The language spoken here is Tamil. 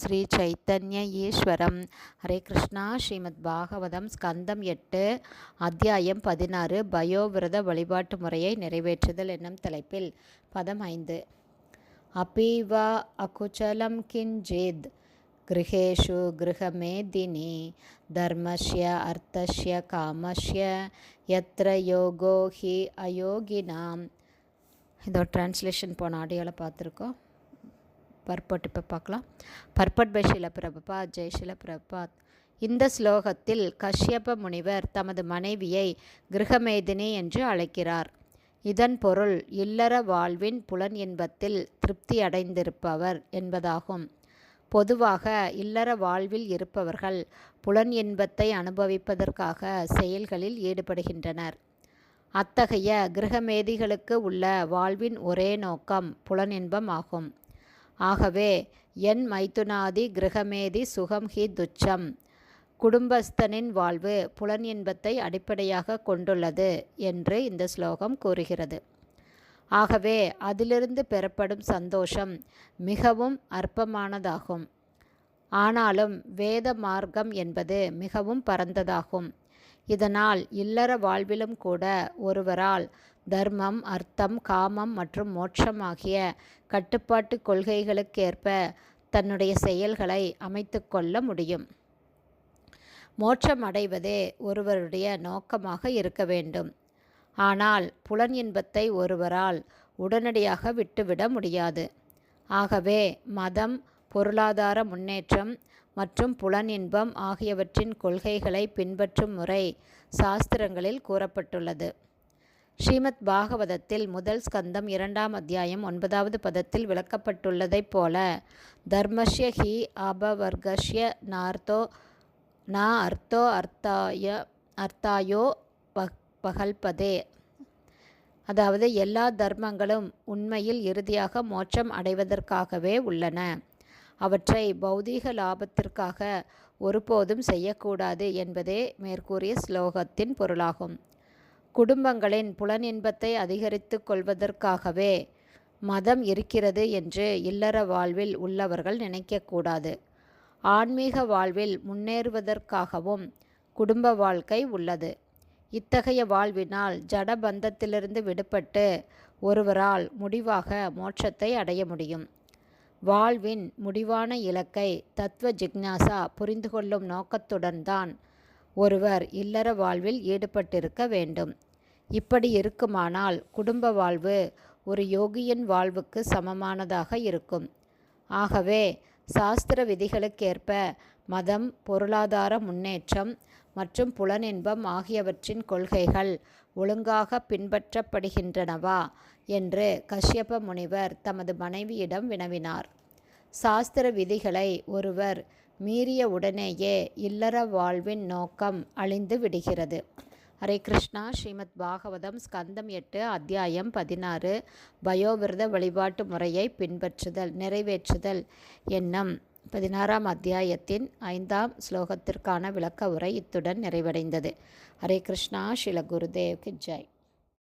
ஸ்ரீ சைத்தன்ய ஈஸ்வரம் ஹரே கிருஷ்ணா. ஸ்ரீமத் பாகவதம் ஸ்கந்தம் எட்டு அத்தியாயம் பதினாறு பயோவிரத வழிபாட்டு முறையை நிறைவேற்றுதல் என்னும் தலைப்பில் பதம் ஐந்து. அபீவா அகுச்சலம் கிஞ்சேத் கிரகேஷு கிரகமேதினி தர்மஸ்ய அர்த்தஸ்ய காமஸ்ய எத்திர யோகோஹி அயோகினாம். இதோ டிரான்ஸ்லேஷன் போன ஆடியோவில் பார்த்துருக்கோம். பர்பட் இப்போ பார்க்கலாம் பர்பட் பை ஷில பிரபுபாத் ஜெய் ஷில பிரபாத் இந்த ஸ்லோகத்தில் கஷ்யப முனிவர் தமது மனைவியை கிரகமேதினி என்று அழைக்கிறார். இதன் பொருள் இல்லற வாழ்வின் புலன் இன்பத்தில் திருப்தி அடைந்திருப்பவர் என்பதாகும். பொதுவாக இல்லற வாழ்வில் இருப்பவர்கள் புலன் இன்பத்தை அனுபவிப்பதற்காக செயல்களில் ஈடுபடுகின்றனர். அத்தகைய கிரகமேதிகளுக்கு உள்ள வாழ்வின் ஒரே நோக்கம் புலன் இன்பம் ஆகும். ஆகவே என் மைத்துனாதி கிரகமேதி சுகம் ஹி துச்சம். குடும்பஸ்தனின் வாழ்வு புலன் இன்பத்தை அடிப்படையாக கொண்டுள்ளது என்று இந்த ஸ்லோகம் கூறுகிறது. ஆகவே அதிலிருந்து பெறப்படும் சந்தோஷம் மிகவும் அற்பமானதாகும். ஆனாலும் வேத மார்க்கம் என்பது மிகவும் பரந்ததாகும். இதனால் இல்லற வாழ்விலும் கூட ஒருவரால் தர்மம் அர்த்தம் காமம் மற்றும் மோட்சம் ஆகிய கட்டுப்பாட்டு கொள்கைகளுக்கேற்ப தன்னுடைய செயல்களை அமைத்து கொள்ள முடியும். மோட்சம் அடைவதே ஒருவருடைய நோக்கமாக இருக்க வேண்டும். ஆனால் புலன் இன்பத்தை ஒருவரால் உடனடியாக விட்டுவிட முடியாது. ஆகவே மதம் பொருளாதார முன்னேற்றம் மற்றும் புலன் இன்பம் ஆகியவற்றின் கொள்கைகளை பின்பற்றும் முறை சாஸ்திரங்களில் கூறப்பட்டுள்ளது. ஸ்ரீமத் பாகவதத்தில் முதல் ஸ்கந்தம் இரண்டாம் அத்தியாயம் ஒன்பதாவது பதத்தில் விளக்கப்பட்டுள்ளதைப் போல தர்மஷ்ய ஹி அபவர்கஷ்ய நார்த்தோ நா அர்த்தோ அர்த்தாய அர்த்தாயோ பகல்பதே. அதாவது எல்லா தர்மங்களும் உண்மையில் இறுதியாக மோட்சம் அடைவதற்காகவே உள்ளன. அவற்றை பௌதீக லாபத்திற்காக ஒருபோதும் செய்யக்கூடாது என்பதே மேற்கூறிய ஸ்லோகத்தின் பொருளாகும். குடும்பங்களின் புலனின்பத்தை அதிகரித்து கொள்வதற்காகவே மதம் இருக்கிறது என்று இல்லற வாழ்வில் உள்ளவர்கள் நினைக்கக்கூடாது ஆன்மீக வாழ்வில் முன்னேறுவதற்காகவும் குடும்ப வாழ்க்கை உள்ளது. இத்தகைய வாழ்வினால் ஜடபந்தத்திலிருந்து விடுபட்டு ஒருவரால் முடிவாக மோட்சத்தை அடைய முடியும். வாழ்வின் முடிவான இலக்கை தத்துவ ஜிக்னாசா புரிந்து கொள்ளும் நோக்கத்துடன் தான் ஒருவர் இல்லற வாழ்வில் ஈடுபட்டிருக்க வேண்டும். இப்படி இருக்குமானால் குடும்ப வாழ்வு ஒரு யோகியின் வாழ்வுக்கு சமமானதாக இருக்கும். ஆகவே சாஸ்திர விதிகளுக்கேற்ப மதம் பொருளாதார முன்னேற்றம் மற்றும் புலனின்பம் ஆகியவற்றின் கொள்கைகள் ஒழுங்காக பின்பற்றப்படுகின்றனவா என்று கஷ்யப முனிவர் தமது மனைவியிடம் வினவினார். சாஸ்திர விதிகளை ஒருவர் மீறிய உடனேயே இல்லற வாழ்வின் நோக்கம் அழிந்து விடுகிறது. ஹரே கிருஷ்ணா. ஸ்ரீமத் பாகவதம் ஸ்கந்தம் எட்டு அத்தியாயம் பதினாறு. பயோவிரத வழிபாட்டு முறையை பின்பற்றுதல் நிறைவேற்றுதல் எண்ணம். பதினாறாம் அத்தியாயத்தின் ஐந்தாம் ஸ்லோகத்திற்கான விளக்க உரை இத்துடன் நிறைவடைந்தது. ஹரே கிருஷ்ணா. ஸ்ரீல குருதேவ் ஜெய்.